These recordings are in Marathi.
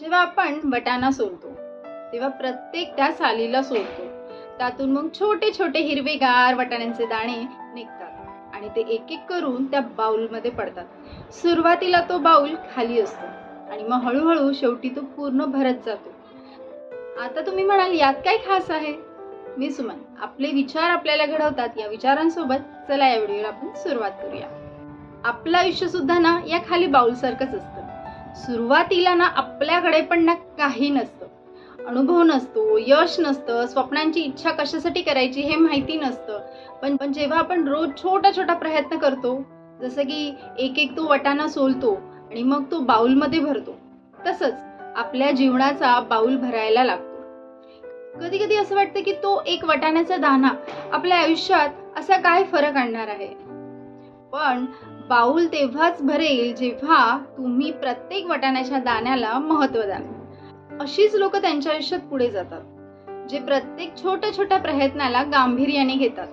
जेव्हा आपण वटाणा सोलतो तेव्हा प्रत्येक त्या सालीला सोलतो. त्यातून मग छोटे छोटे हिरवेगार वटाण्यांचे दाणे निघतात आणि ते एक एक करून त्या बाउलमध्ये पडतात. सुरुवातीला तो बाउल खाली असतो आणि मग हळूहळू शेवटी तो पूर्ण भरत जातो. आता तुम्ही म्हणाल यात काय खास आहे? मी सुमन आपले विचार आपल्याला घडवतात. या विचारांसोबत चला या व्हिडिओला आपण सुरुवात करूया. आपलं आयुष्य सुद्धा ना या खाली बाऊलसारखंच असतं. सुरुवातीला ना आपल्याकडे पण ना काही नसतं. अनुभव नसतो यश नसतं स्वप्नांची इच्छा कशासाठी करायची हे माहिती नसतं. पण पण जेव्हा आपण रोज छोटा छोटा प्रयत्न करतो जसं की एक एक तो वटाणा सोलतो आणि मग तो बाऊलमध्ये भरतो तसंच आपल्या जीवनाचा बाउल भरायला लागतो. कधी कधी असं वाटतं की तो एक वटाण्याचा दाना आपल्या आयुष्यात असा काय फरक आणणार आहे? पण बाऊल तेव्हाच भरेल जेव्हा तुम्ही प्रत्येक वाटाण्याच्या दाण्याला महत्त्व द्याल. अशीच लोक त्यांच्या आयुष्यात पुढे जातात जे प्रत्येक छोट्या छोट्या प्रयत्नाला गांभीर्याने घेतात.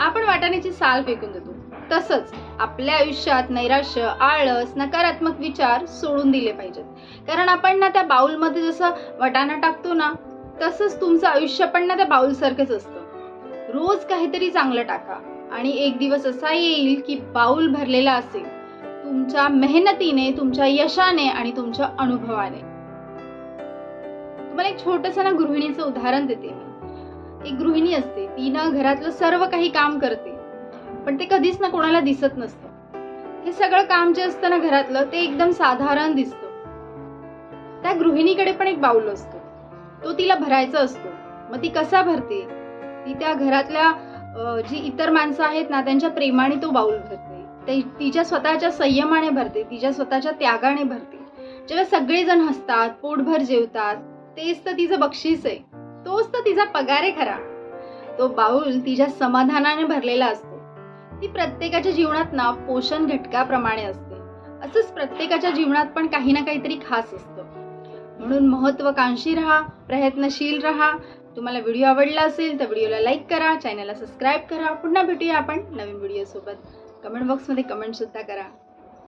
आपण वाटाण्याची साल फेकून देतो. तसंच आपल्या आयुष्यात नैराश्य आळस नकारात्मक विचार सोडून दिले पाहिजेत. कारण आपण ना त्या बाउलमध्ये जसं वटाणा टाकतो ना तसंच तुमचं आयुष्य पण ना त्या बाउलसारखंच असतं. रोज काहीतरी चांगलं टाका. आणि एक दिवस असा येईल की पाऊल भरलेला असेल. तुमच्या मेहनतीने तुमच्या यशाने आणि तुमच्या अनुभवाने. तुम्हाला एक छोटस ना गृहिणीचं उदाहरण देते मी. एक गृहिणी असते ती ना घरातलं सर्व काही काम करते पण ते कधीच ना कोणाला दिसत नसतं. हे सगळं काम जे असतं ना घरातलं ते एकदम साधारण दिसतं. त्या गृहिणीकडे पण एक बाऊल असतो. तो तिला भरायचा असतो. मग ती कसा भरते? ती त्या घरातल्या जी इतर माणसं आहेत ना त्यांच्या प्रेमाने तो बाऊल भरते. ते- तिच्या स्वतःच्या संयमाने भरते तिच्या स्वतःच्या त्यागाने भरते. जेव्हा सगळेजण हसतात पोटभर जेवतात तेच तर तिचं बक्षीस आहे. तोच तर तिचा पगार आहे खरा. तो बाऊल तिच्या समाधानाने भरलेला असतो. ती प्रत्येकाच्या जीवनात ना पोषण घटकाप्रमाणे असते. असंच प्रत्येकाच्या जीवनात पण काही ना काहीतरी खास असतं. म्हणून महत्वाकांक्षी राहा प्रयत्नशील राहा तुम्हाला व्हिडिओ आवडला असेल तर व्हिडिओला लाईक करा चॅनलला सबस्क्राईब करा. पुन्हा भेटूया आपण नवीन व्हिडिओसोबत. कमेंट बॉक्समध्ये कमेंटसुद्धा करा.